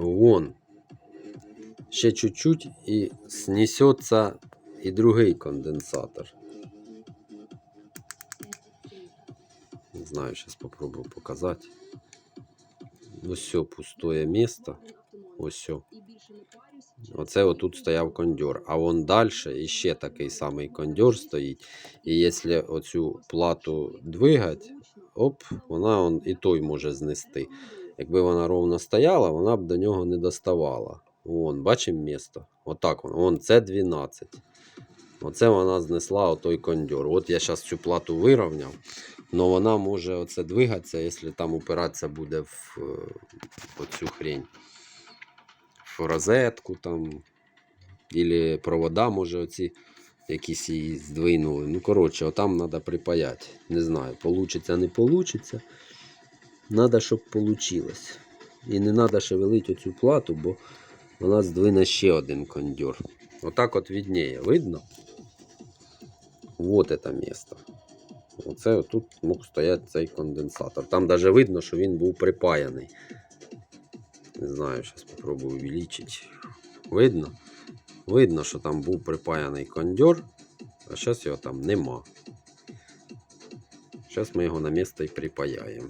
Вон. Ще чуть-чуть і снесеться і другий конденсатор. Не знаю, сейчас попробую показати. Ось все пустое місто. Ось все. Оце отут стояв кондьор. А вон далі іще такий самий кондьор стоїть. І якщо оцю плату двигати, оп, вона он, і той може знести. Якби вона ровно стояла, вона б до нього не доставала. Вон, бачимо місто. Отак воно. Вон, це 12. Оце вона знесла отой кондьор. От я зараз цю плату вирівняв. Но вона може оце двигатися, якщо там упиратися буде в е, оцю хрень. В розетку там. Или провода, може, оці якісь її здвинули. Ну, коротше, отам треба припаяти. Не знаю, получиться, не получиться. Надо, щоб получилось. І не треба шевелити оцю плату, бо вона здвине ще один кондьор. Отак от видніє. Видно? Вот это місто. Оце тут мог стояти цей конденсатор. Там навіть видно, що він був припаяний. Не знаю, зараз спробую увеличити. Видно? Видно, що там був припаяний кондьор, а зараз його там нема. Зараз ми його на місце і припаяємо.